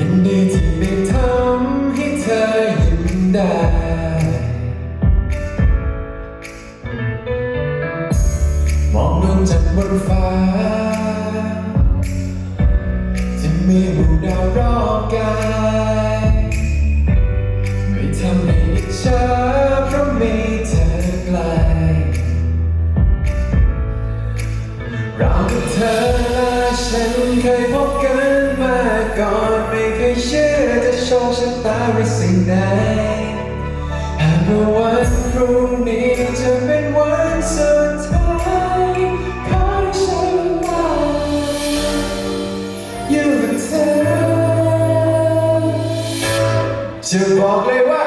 ยินดีที่ได้ทำให้เธอยิ้มได้ มองดวงจันทร์บนฟ้า จะมีหมู่ดาวรอบกายไม่ทำให้อิจฉาเพราะมีเธอใกลเราเธอและฉันเคยพบกัน ชะตาหรืสิ่งใดหากวันพรุ่งนี้จะเป็นวันสุดท้ายขอให้ฉันว่าอยู่กับเธอจะบอกเลยว่า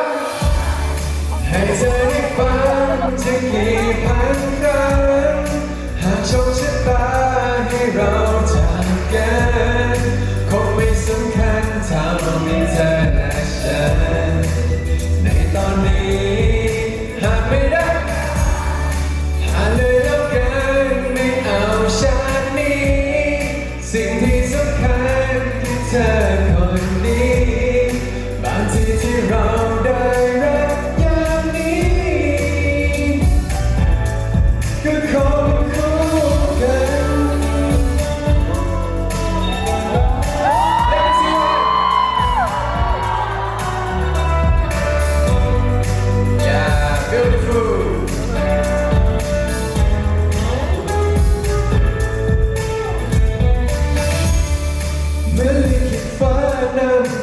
ให้เธอได้ฟังจะกี่พันครั้งหากโชคชะตาให้เราจากกัน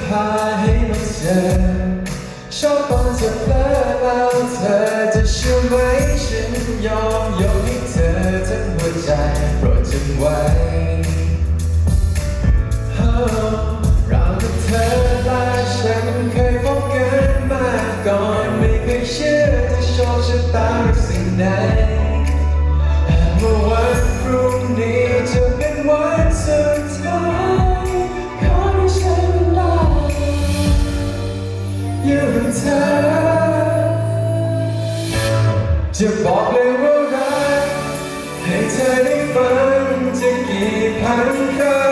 พาให้เธอชอบตอนจะอเผลอแล้วเธอจะเชื่อไหมฉันยอมยอมให้เธอทั้งหัวใจโปรดจงไว้เรากับเธอและฉันเคยพบกันมาก่อนไม่เคยเชื่อที่โชคชะตาหรือสิ่งใด จะบอกเลยว่ารักให้เธอได้ฟังจะกี่พันครั้ง